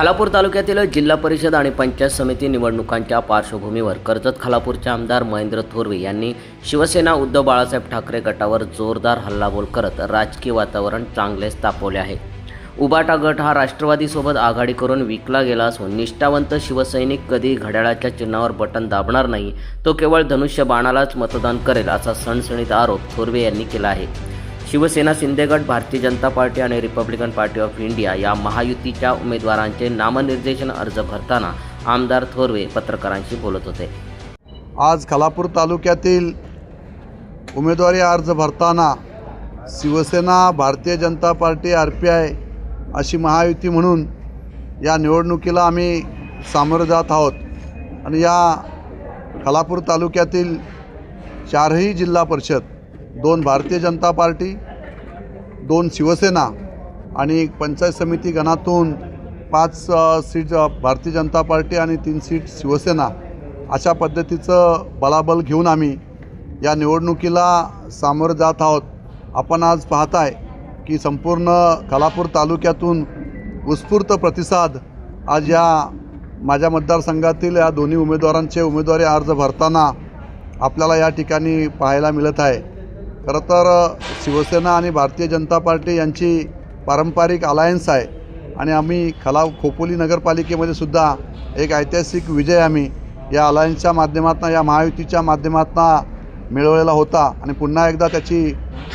खालापूर तालुक्यातील जिल्हा परिषद आणि पंचायत समिती निवडणुकांच्या पार्श्वभूमीवर कर्जत खालापूरचे आमदार महेंद्र थोरवे यांनी शिवसेना उद्धव बाळासाहेब ठाकरे गटावर जोरदार हल्लाबोल करत राजकीय वातावरण चांगलेच तापवले आहे. उबाटा गट हा राष्ट्रवादीसोबत आघाडी करून विकला गेला असून निष्ठावंत शिवसैनिक कधी घड्याळाच्या चिन्हावर बटन दाबणार नाही तो केवळ धनुष्य बाणालाच मतदान करेल असा सणसणीत आरोप थोरवे यांनी केला आहे. शिवसेना शिंदेगड भारतीय जनता पार्टी आणि रिपब्लिकन पार्टी ऑफ इंडिया या महायुतीच्या उमेदवारांचे नामनिर्देशन अर्ज भरताना आमदार थोरवे पत्रकारांशी बोलत होते. आज खालापूर तालुक्यातील उमेदवारी अर्ज भरताना Shivsena Bharatiya Janata Party R P I अशी महायुती म्हणून या निवडणुकीला आम्ही सामोरं जात आहोत. आणि या खालापूर तालुक्यातील चारही जिल्हा परिषद दोन भारतीय जनता पार्टी दोन शिवसेना आणि पंचायत समिती गणातून पाच सीट भारतीय जनता पार्टी आणि तीन सीट शिवसेना अशा पद्धतीचं बलाबल घेऊन आम्ही या निवडणुकीला सामोरं जात आहोत. आपण आज पाहताय की संपूर्ण खालापूर तालुक्यातून उत्स्फूर्त प्रतिसाद आज या माझ्या मतदारसंघातील या दोन्ही उमेदवारांचे उमेदवारी अर्ज भरताना आपल्याला या ठिकाणी पाहायला मिळत आहे. खरं तर शिवसेना आणि भारतीय जनता पार्टी यांची पारंपरिक अलायन्स आहे. आणि आम्ही खला खोपोली नगरपालिकेमध्ये सुद्धा एक ऐतिहासिक विजय आम्ही या अलायन्सच्या माध्यमातून या महायुतीच्या माध्यमातून मिळवलेला होता. आणि पुन्हा एकदा त्याची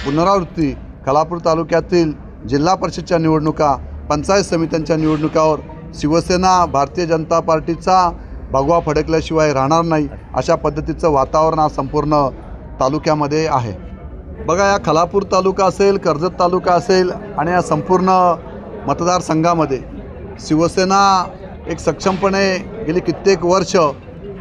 पुनरावृत्ती खलापूर तालुक्यातील जिल्हा परिषदच्या निवडणुका पंचायत समित्यांच्या निवडणुकावर शिवसेना भारतीय जनता पार्टीचा भगवा फडकल्याशिवाय राहणार नाही अशा पद्धतीचं वातावरण आज संपूर्ण तालुक्यामध्ये आहे. बघा या खलापूर तालुका असेल कर्जत तालुका असेल आणि या संपूर्ण मतदारसंघामध्ये शिवसेना एक सक्षमपणे गेली कित्येक वर्ष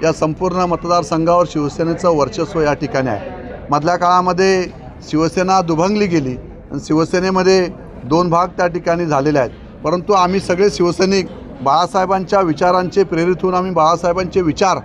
या संपूर्ण मतदारसंघावर शिवसेनेचं वर्चस्व या ठिकाणी आहे. मधल्या काळामध्ये शिवसेना दुभंगली गेली आणि शिवसेनेमध्ये दोन भाग त्या ठिकाणी झालेले आहेत. परंतु आम्ही सगळे शिवसैनिक बाळासाहेबांच्या विचारांचे प्रेरित होऊन आम्ही बाळासाहेबांचे विचार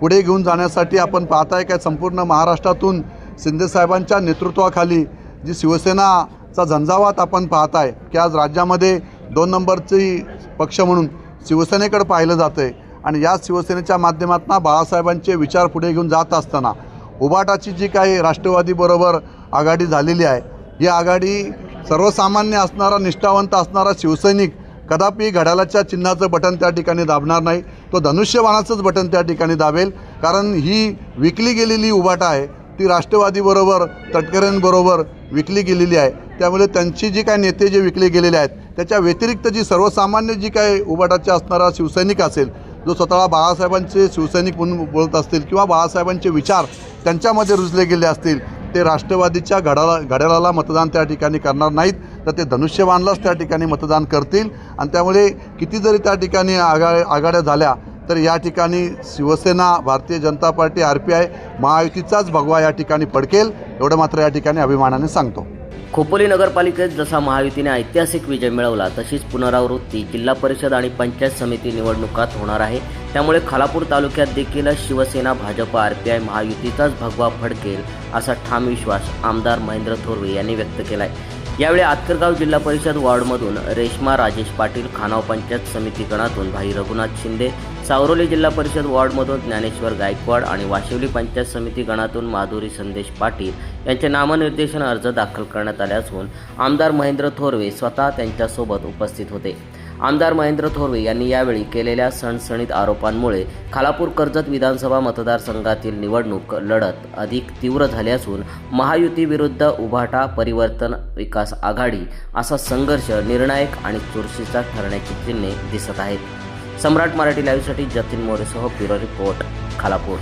पुढे घेऊन जाण्यासाठी आपण पाहताय काय संपूर्ण महाराष्ट्रातून शिंदेसाहेबांच्या नेतृत्वाखाली जी शिवसेनाचा झंझावात आपण पाहत आहे की आज राज्यामध्ये दोन नंबरची पक्ष म्हणून शिवसेनेकडे पाहिलं जातं आहे आणि या शिवसेनेच्या माध्यमातून बाळासाहेबांचे विचार पुढे घेऊन जात असताना उबाटाची जी काही राष्ट्रवादीबरोबर आघाडी झालेली आहे ही आघाडी सर्वसामान्य असणारा निष्ठावंत असणारा शिवसैनिक कदापि घड्याळाच्या चिन्हाचं बटन त्या ठिकाणी दाबणार नाही. तो धनुष्यबाणाचंच बटन त्या ठिकाणी दाबेल. कारण ही विकली गेलेली उबाटा आहे ती राष्ट्रवादीबरोबर तटकऱ्यांबरोबर विकली गेलेली आहे. त्यामुळे त्यांची जी काही नेते जे विकले गेलेले आहेत त्याच्या व्यतिरिक्त जी सर्वसामान्य जी काही उबाटाचे असणारा शिवसैनिक असेल जो स्वतःला बाळासाहेबांचे शिवसैनिक म्हणून बोलत असतील किंवा बाळासाहेबांचे विचार त्यांच्यामध्ये रुजले गेले असतील ते राष्ट्रवादीच्या घड्याला घड्याळाला मतदान त्या ठिकाणी करणार नाहीत तर ते धनुष्यबाणलाच त्या ठिकाणी मतदान करतील. आणि त्यामुळे किती जरी त्या ठिकाणी आघा आघाड्या झाल्या तर या ठिकाणी Shivsena Bharatiya Janata Party R P I महायुतीचाच भगवा या ठिकाणी फडकेल एवढं मात्र या ठिकाणी अभिमानाने सांगतो. खोपोली नगरपालिकेत जसा महायुतीने ऐतिहासिक विजय मिळवला तशीच पुनरावृत्ती जिल्हा परिषद आणि पंचायत समिती निवडणुकात होणार आहे. त्यामुळे खालापूर तालुक्यात देखील Shivsena BJP R P I महायुतीचाच भगवा फडकेल असा ठाम विश्वास आमदार महेंद्र थोरवे यांनी व्यक्त केला आहे यावेळी आतकरगाव जिल्हा परिषद वॉर्डमधून रेश्मा राजेश पाटील खानाव पंचायत समिती गणातून भाई रघुनाथ शिंदे सावरोली जिल्हा परिषद वॉर्डमधून ज्ञानेश्वर गायकवाड आणि वाशिवली पंचायत समिती गणातून माधुरी संदेश पाटील यांचे नामनिर्देशन अर्ज दाखल करण्यात आले असून आमदार महेंद्र थोरवे स्वतः त्यांच्यासोबत उपस्थित होते. आमदार महेंद्र थोरवे यांनी यावेळी केलेल्या सणसणीत आरोपांमुळे खालापूर कर्जत विधानसभा मतदारसंघातील निवडणूक लढत अधिक तीव्र झाली असून महायुतीविरुद्ध उभाटा परिवर्तन विकास आघाडी असा संघर्ष निर्णायक आणि चुरशीचा ठरण्याची चिन्हे दिसत आहेत. सम्राट मराठी लाईव्हसाठी जतीन मोरेसह ब्युरो रिपोर्ट खालापूर.